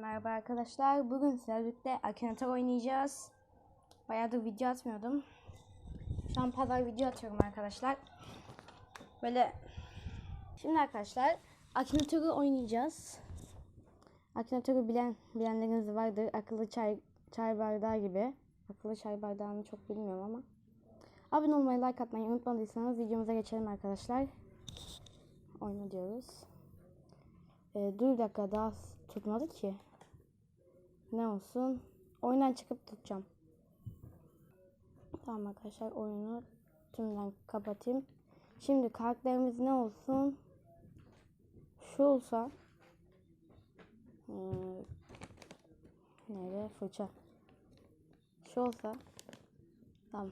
merhaba arkadaşlar. Bugün sizlerle birlikte Akinator oynayacağız. Bayağıdır video atmıyordum. Şu an pazar video atıyorum arkadaşlar. Böyle Şimdi arkadaşlar Akinator'u oynayacağız. Akinator'u bilen bilenleriniz vardır. Akıllı çay çay bardağı gibi. Akıllı çay bardağını çok bilmiyorum ama. Abone olmayı, like atmayı unutmadıysanız videomuza geçelim arkadaşlar. Oyna diyoruz. Ee, dur dakika daha tutmadı ki. Ne olsun? Oyundan çıkıp tutacağım. Tamam arkadaşlar oyunu tümden kapatayım. Şimdi karakterimiz ne olsun? Şu olsa. Hmm, nerede? Fırça. Şu olsa. Tamam.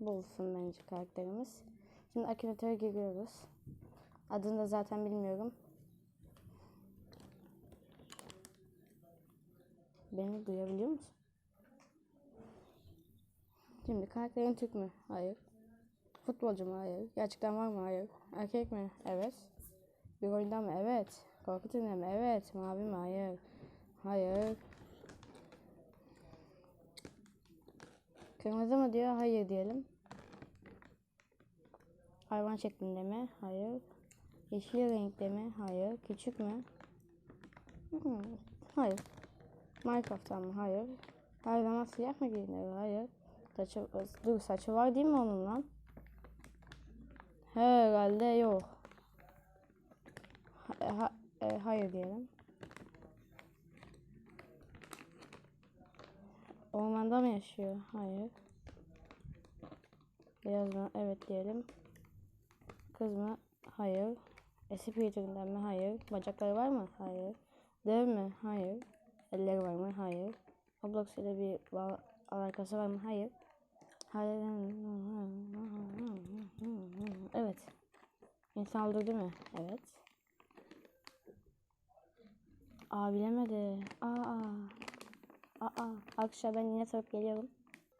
Bu olsun bence karakterimiz. Şimdi akinatöre giriyoruz. Adını da zaten bilmiyorum. Beni duyabiliyor musun? Şimdi karakterin Türk mü? Hayır. Futbolcu mu? Hayır. Gerçekten var mı? Hayır. Erkek mi? Evet. Bir oyundan mı? Evet. Korku filmi mi? Evet. Mavi mi? Hayır. Hayır. Kırmızı mı diyor? Hayır diyelim. Hayvan şeklinde mi? Hayır. Yeşil renkte mi? Hayır. Küçük mü? Hmm. Hayır. Minecraft'tan mı? Hayır. Her zaman siyah mı giyiniyor? Hayır. Saçı, dur saçı var değil mi onun lan? Herhalde yok. Ha, ha- e, hayır diyelim. Ormanda mı yaşıyor? Hayır. Beyaz mı? Evet diyelim. Kız mı? Hayır. SCP türünden mi? Hayır. Bacakları var mı? Hayır. Dev mi? Hayır. Elleri var mı? Hayır. Roblox ile bir alakası var mı? Hayır. Hayır. Evet. İnsan öldürdü mü? Evet. Aa bilemedi. Aa. Aa. Arkadaşlar ben yine sorup geliyorum.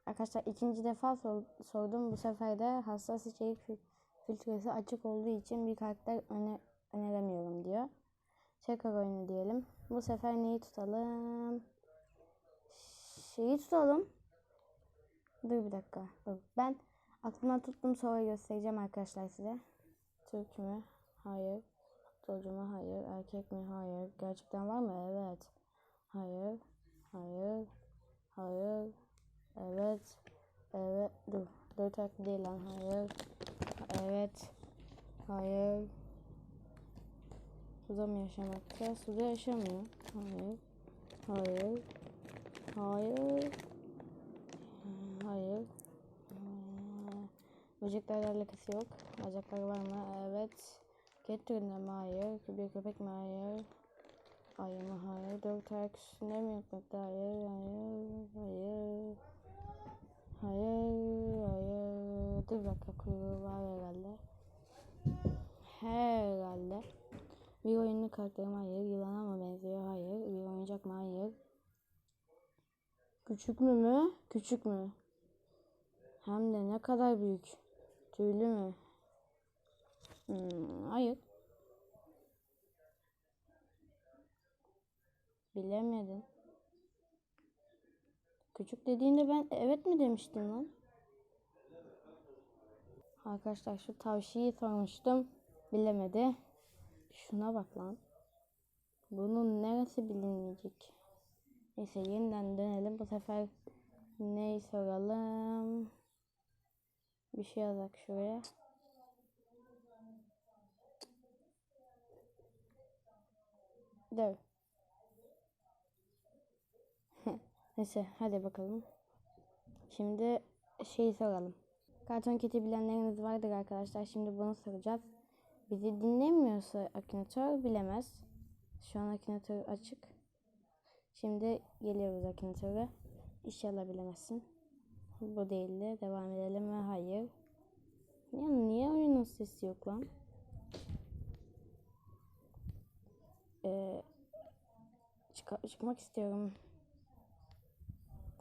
Arkadaşlar ikinci defa sor- sordum. Bu sefer de hassas içerik fil- filtresi açık olduğu için bir karakter öne öneremiyorum diyor. Tekrar oyunu diyelim. Bu sefer neyi tutalım? Şeyi tutalım. Dur bir dakika. Dur. Ben aklımdan tuttum sonra göstereceğim arkadaşlar size. Türk mü? Hayır. Futbolcu mu? Hayır. Erkek mi? Hayır. Gerçekten var mı? Evet. Hayır. Hayır. Hayır. Evet. Evet. Dur. Dört harfli değil lan. Hayır. Evet. Hayır. Suda mı yaşamakta? Suda yaşamıyor. Hayır. Hayır. Hayır. Hayır. Ee, Böceklerle alakası yok. Bacakları var mı? Evet. Ket türünden mi? Hayır. Bir köpek mi? Hayır. Ayı mı? Hayır. Dört ayak üstünde mi yatmakta? Hayır. Hayır. Hayır. Hayır. Hayır. Dur bir dakika kuyruğu var herhalde. Herhalde. Oyunlu karakterim hayır. Yılana mı benziyor? Hayır. Bir oyuncak mı? Hayır. Küçük mü mü? Küçük mü? Hem de ne kadar büyük. Tüylü mü? Hmm, hayır. Bilemedin. Küçük dediğinde ben evet mi demiştim lan? Arkadaşlar şu tavşiyi sormuştum. Bilemedi. Şuna bak lan. Bunun neresi bilinmeyecek? Neyse yeniden dönelim. Bu sefer neyi soralım? Bir şey yazak şuraya. Dur. Neyse hadi bakalım. Şimdi şeyi soralım. Karton Keti bilenleriniz vardır arkadaşlar. Şimdi bunu soracağız. Bizi dinlemiyorsa Akinator bilemez. Şu an Akinator açık. Şimdi geliyoruz Akinator'a. İnşallah bilemezsin. Bu değildi. Devam edelim ve hayır. Ya niye oyunun sesi yok lan? Ee, çıka- çıkmak istiyorum.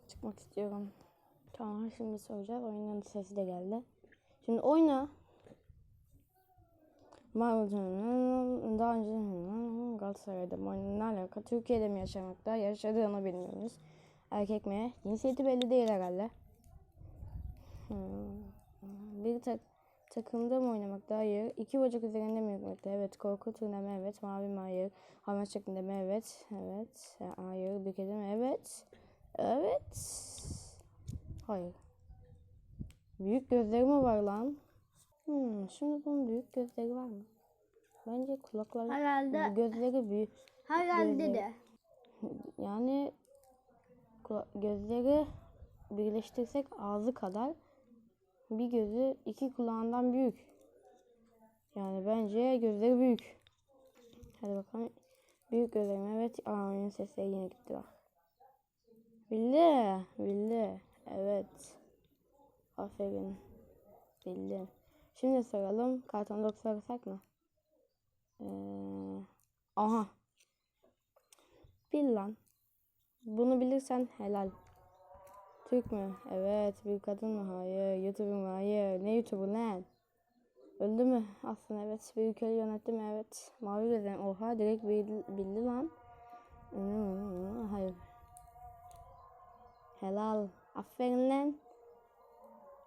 Çıkmak istiyorum. Tamam şimdi soracağız. Oyunun sesi de geldi. Şimdi oyna. Daha önce Galatasaray'da mı? Ne alaka? Türkiye'de mi yaşamakta? Yaşadığını bilmiyoruz. Erkek mi? Cinsiyeti belli değil herhalde. Hmm. Bir tak takımda mı oynamakta? Hayır. İki bacak üzerinde mi yürümekte? Evet. Korku türünde mi? Evet. Mavi mi? Hayır. Hamet şeklinde mi? Evet. Evet. Hayır. Bir kedi mi? Evet. Evet. Hayır. Büyük gözleri mi var lan? Hmm, şimdi bunun büyük gözleri var mı? Bence kulakları, Herhalde. gözleri büyük. Herhalde Gözleri. de. Yani gözleri birleştirsek ağzı kadar bir gözü iki kulağından büyük. Yani bence gözleri büyük. Hadi bakalım. Büyük gözlerim evet. Aa oyunun sesleri yine gitti bak. Bildi. Bildi. Evet. Aferin. Bildi. Şimdi soralım. Karton 9 sorsak mı? Ee, aha. Bil lan. Bunu bilirsen helal. Türk mü? Evet. Bir kadın mı? Hayır. YouTuber mu? Hayır. Ne YouTuber lan? Öldü mü? Aslında evet. Bir ülkeyi yönetti mi? Evet. Mavi gözlerim. Oha direkt bildi, bildi lan. Hayır. Helal. Aferin lan.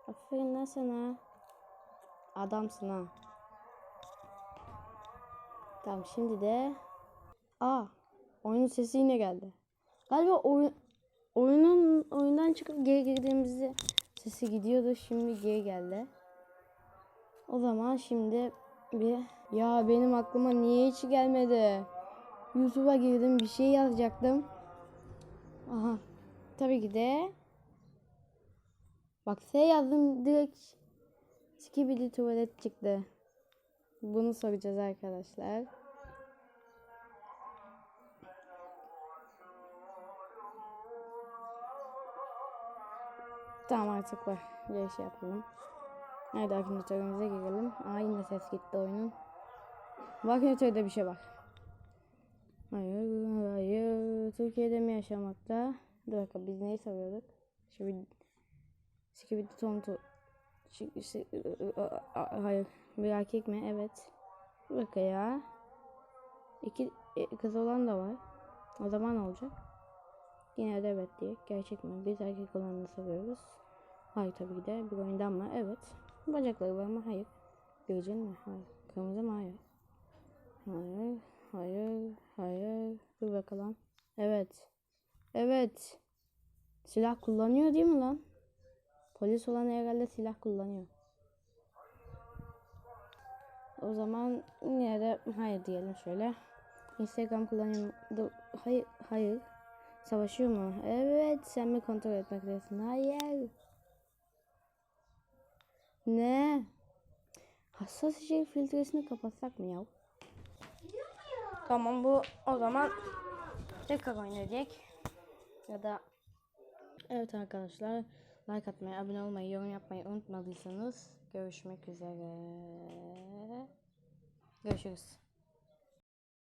Aferin lan sana. Adamsın ha. Tamam şimdi de Aa oyunun sesi yine geldi. Galiba oyun oyunun oyundan çıkıp geri girdiğimizde sesi gidiyordu. Şimdi geri geldi. O zaman şimdi bir ya benim aklıma niye hiç gelmedi? YouTube'a girdim bir şey yazacaktım. Aha. Tabii ki de Bak S yazdım direkt Skibidi tuvalet çıktı. Bunu soracağız arkadaşlar. Tamam artık var. Şey yapalım. Hadi akümülatörümüze girelim. Aa yine ses gitti oyunun. Akümülatörde bir şey var. Hayır, hayır. Türkiye'de mi yaşamakta? Bir dakika biz neyi soruyorduk? Şimdi Skibidi Tontu. A- Hayır. Bir erkek mi? Evet. Dakika ya. İki e, kız olan da var. O zaman olacak? Yine de evet diye. Gerçek mi? Biz erkek olanı soruyoruz. Hayır tabii ki de. Bir oyundan mı? Evet. Bacakları var mı? Hayır. Gözün mü? Hayır. Kırmızı mı? Hayır. Hayır. Hayır. Hayır. Dur bakalım. Evet. Evet. Silah kullanıyor değil mi lan? Polis olan herhalde silah kullanıyor. O zaman yine de hayır diyelim şöyle. Instagram kullanıyorum. Hayır, hayır. Savaşıyor mu? Evet, sen mi kontrol etmektesin? Hayır. Ne? Hassas içerik filtresini kapatsak mı ya? Tamam bu o zaman tekrar oynayacak. Ya da Evet arkadaşlar like atmayı, abone olmayı, yorum yapmayı unutmadıysanız görüşmek üzere. Görüşürüz.